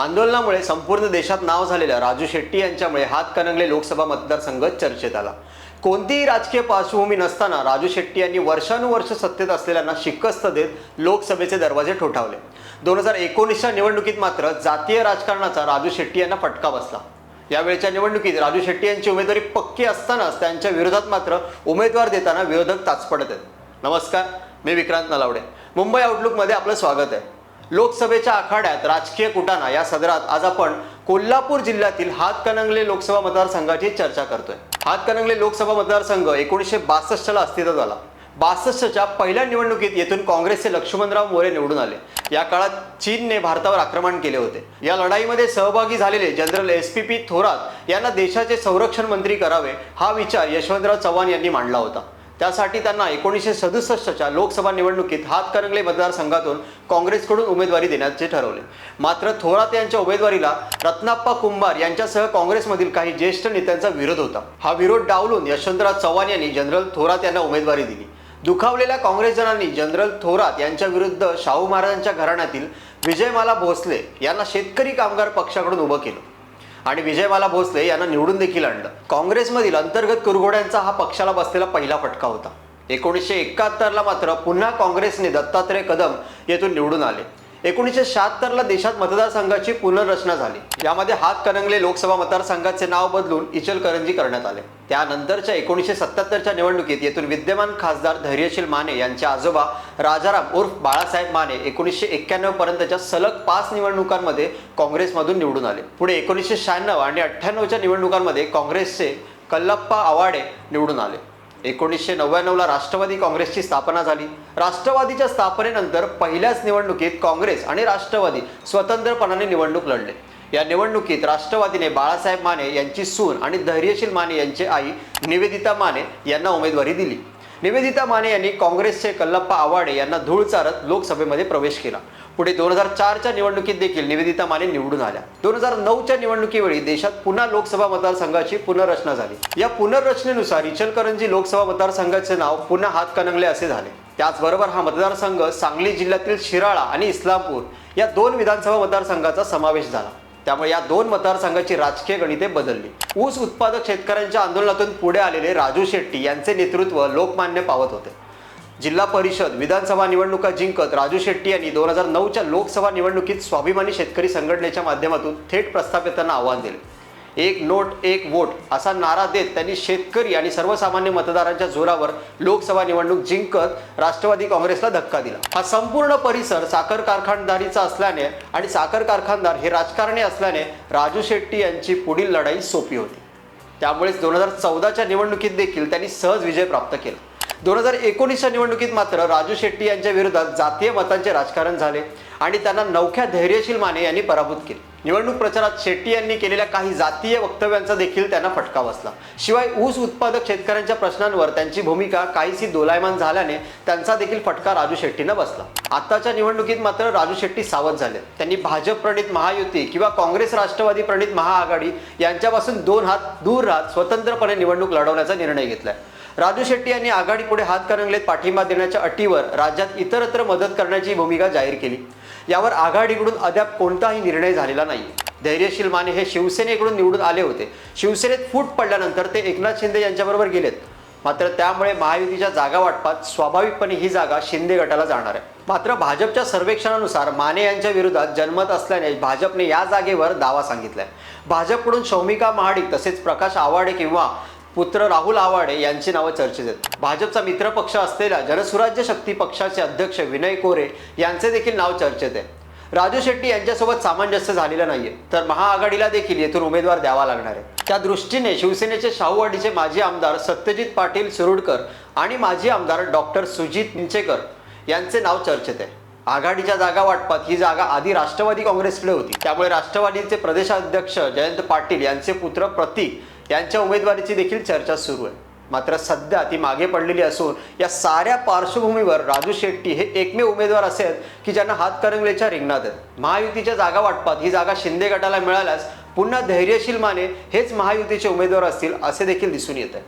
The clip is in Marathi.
आंदोलनामुळे संपूर्ण देशात नाव झालेल्या राजू शेट्टी यांच्यामुळे हातकणंगले लोकसभा मतदारसंघ चर्चेत आला. कोणतीही राजकीय पार्श्वभूमी नसताना राजू शेट्टी यांनी वर्षानुवर्ष सत्तेत असलेल्यांना शिकस्त देत लोकसभेचे दरवाजे ठोठावले. दोन हजार एकोणीसच्या निवडणुकीत मात्र जातीय राजकारणाचा राजू शेट्टी यांना फटका बसला. यावेळच्या निवडणुकीत राजू शेट्टी यांची उमेदवारी पक्की असतानाच त्यांच्या विरोधात मात्र उमेदवार देताना विरोधक ताचपडत आहेत. नमस्कार मी विक्रांत नलावडे. मुंबई आउटलुकमध्ये आपलं स्वागत आहे. लोकसभेच्या आखाड्यात राजकीय कुटाणा या सदरात आज आपण कोल्हापूर जिल्ह्यातील हातकणंगले लोकसभा मतदारसंघाची चर्चा करतोय. हातकणंगले लोकसभा मतदारसंघ एकोणीसशे बासष्टला अस्तित्वात आला. बासष्टच्या पहिल्या निवडणुकीत येथून काँग्रेसचे लक्ष्मणराव मोरे निवडून आले. या काळात चीनने भारतावर आक्रमण केले होते. या लढाईमध्ये सहभागी झालेले general S P P Thorat यांना देशाचे संरक्षण मंत्री करावे हा विचार यशवंतराव चव्हाण यांनी मांडला होता. त्यासाठी त्यांना एकोणीसशे सदुसष्टच्या लोकसभा निवडणुकीत हातकणंगले मतदारसंघातून काँग्रेसकडून उमेदवारी देण्याचे ठरवले. मात्र थोरात यांच्या उमेदवारीला रत्नाप्पा कुंभार यांच्यासह काँग्रेसमधील काही ज्येष्ठ नेत्यांचा विरोध होता. हा विरोध डावलून यशवंतराव चव्हाण यांनी जनरल थोरात यांना उमेदवारी दिली. दुखावलेल्या काँग्रेसजनांनी जनरल थोरात यांच्या विरुद्ध शाहू महाराजांच्या घराण्यातील विजयमाला भोसले यांना शेतकरी कामगार पक्षाकडून उभं केलं. आणि विजयमाला भोसले यांना निवडून देखील आणलं. काँग्रेसमधील अंतर्गत कुरघोड्यांचा हा पक्षाला बसलेला पहिला फटका होता. एकोणीसशे एकाहत्तरला मात्र पुन्हा काँग्रेसने दत्तात्रय कदम येथून निवडून आले. एकोणीसशे शहात्तरला देशात मतदारसंघाची पुनर्रचना झाली. यामध्ये हातकणंगले लोकसभा मतदारसंघाचे नाव बदलून इचलकरंजी करण्यात आले. त्यानंतरच्या एकोणीसशे सत्याहत्तरच्या निवडणुकीत येथून विद्यमान खासदार धैर्यशील माने यांचे आजोबा राजाराम उर्फ बाळासाहेब माने एकोणीसशे एक्क्याण्णव पर्यंतच्या सलग पाच निवडणुकांमध्ये काँग्रेसमधून निवडून आले. पुढे एकोणीसशे शहाण्णव आणि अठ्ठ्याण्णवच्या निवडणुकांमध्ये काँग्रेसचे कल्लप्पा आवाडे निवडून आले. एकोणीसशे नव्याण्णवला राष्ट्रवादी काँग्रेसची स्थापना झाली. राष्ट्रवादीच्या स्थापनेनंतर पहिल्याच निवडणुकीत काँग्रेस आणि राष्ट्रवादी स्वतंत्रपणाने निवडणूक लढले. या निवडणुकीत राष्ट्रवादीने बाळासाहेब माने यांची सून आणि धैर्यशील माने यांची आई निवेदिता माने यांना उमेदवारी दिली. निवेदिता माने यांनी काँग्रेसचे कल्लप्पा आवाडे यांना धूळ चारत लोकसभेमध्ये प्रवेश केला. पुढे दोन हजार चारच्या निवडणुकीत देखील निवेदिता माने निवडून आल्या. दोन हजार नऊच्या निवडणुकीवेळी देशात पुन्हा लोकसभा मतदारसंघाची पुनर्रचना झाली. या पुनर्रचनेनुसार इचलकरंजी लोकसभा मतदारसंघाचे नाव पुन्हा हातकणंगले असे झाले. त्याचबरोबर हा मतदारसंघ सांगली जिल्ह्यातील शिराळा आणि इस्लामपूर या दोन विधानसभा मतदारसंघाचा समावेश झाला. त्यामुळे या दोन मतदारसंघाची राजकीय गणिते बदलली. ऊस उत्पादक शेतकऱ्यांच्या आंदोलनातून पुढे आलेले राजू शेट्टी यांचे नेतृत्व लोकमान्य पावत होते. जिल्हा परिषद विधानसभा निवडणुका जिंकत राजू शेट्टी यांनी दोन हजार नऊच्या लोकसभा निवडणुकीत स्वाभिमानी शेतकरी संघटनेच्या माध्यमातून थेट प्रस्थापितांना आव्हान दिले. एक नोट एक वोट असा नारा देत त्यांनी शेतकरी आणि सर्वसामान्य मतदारांच्या जोरावर लोकसभा निवडणूक जिंकत राष्ट्रवादी काँग्रेसला धक्का दिला. हा संपूर्ण परिसर साखर कारखानदारीचा असल्याने आणि साखर कारखानदार हे राजकारणी असल्याने राजू शेट्टी यांची पुढील लढाई सोपी होती. त्यामुळेच दोन हजार चौदाच्या निवडणुकीत देखील त्यांनी सहज विजय प्राप्त केला. दोन हजार एकोणीसच्या निवडणुकीत मात्र राजू शेट्टी यांच्या विरोधात जातीय मतांचे राजकारण झाले आणि त्यांना नवख्या धैर्यशील माने यांनी पराभूत केले. निवडणूक प्रचारात शेट्टी यांनी केलेल्या काही जातीय वक्तव्यांचा देखील त्यांना फटका बसला. शिवाय ऊस उत्पादक शेतकऱ्यांच्या प्रश्नांवर त्यांची भूमिका काहीशी दोलायमान झाल्याने त्यांचा देखील फटका राजू शेट्टीनं बसला. आताच्या निवडणुकीत मात्र राजू शेट्टी सावध झाले. त्यांनी भाजप प्रणित महायुती किंवा काँग्रेस राष्ट्रवादी प्रणित महाआघाडी यांच्यापासून दोन हात दूर राहत स्वतंत्रपणे निवडणूक लढवण्याचा निर्णय घेतलाय. राजू शेट्टी यांनी आघाडी पुढे हात करंगलेत पाठिंबा देण्याच्या अटीवर राज्यात इतरत्र मदत करण्याची भूमिका जाहीर केली. यावर आघाडीकडून अद्याप कोणताही निर्णय झालेला नाही. धैर्यशील माने हे शिवसेनेकडून निवडून आले होते. शिवसेनेत फूट पडल्यानंतर ते एकनाथ शिंदे यांच्याबरोबर गेलेत. मात्र त्यामुळे महायुतीच्या जागा वाटपात स्वाभाविकपणे ही जागा शिंदे गटाला जाणार आहे. मात्र भाजपच्या सर्वेक्षणानुसार माने यांच्या विरोधात जनमत असल्याने भाजपने या जागेवर दावा सांगितलाय. भाजपकडून शौमिका महाडिक तसेच प्रकाश आवाडे किंवा पुत्र राहुल आवाडे यांची नावं चर्चेत आहेत. भाजपचा मित्रपक्ष असलेल्या जनसुराज्य शक्ती पक्षाचे अध्यक्ष विनय कोरे यांचे देखील नाव चर्चेत आहे. राजू शेट्टी यांच्यासोबत सामंजस्य झालेलं नाहीये. तर महाआघाडीला देखील येथून उमेदवार द्यावा लागणार आहे. त्या दृष्टीने शिवसेनेचे शाहूवाडीचे माजी आमदार सत्यजित पाटील सुरुडकर आणि माजी आमदार डॉक्टर सुजित निंचेकर यांचे नाव चर्चेत आहे. आघाडीच्या जागा वाटपात ही जागा आधी राष्ट्रवादी काँग्रेसकडे होती. त्यामुळे राष्ट्रवादीचे प्रदेशाध्यक्ष जयंत पाटील यांचे पुत्र प्रतीक यांच्या उमेदवारीची देखील चर्चा सुरू आहे. मात्र सध्या ती मागे पडलेली असून या साऱ्या पार्श्वभूमीवर राजू शेट्टी हे एकमेव उमेदवार असे आहेत की ज्यांना हातकरंगलेच्या रिंगणात आहेत. महायुतीच्या जागा वाटपात ही जागा शिंदे गटाला मिळाल्यास पुन्हा धैर्यशील माने हेच महायुतीचे उमेदवार असतील असे देखील दिसून येत आहे.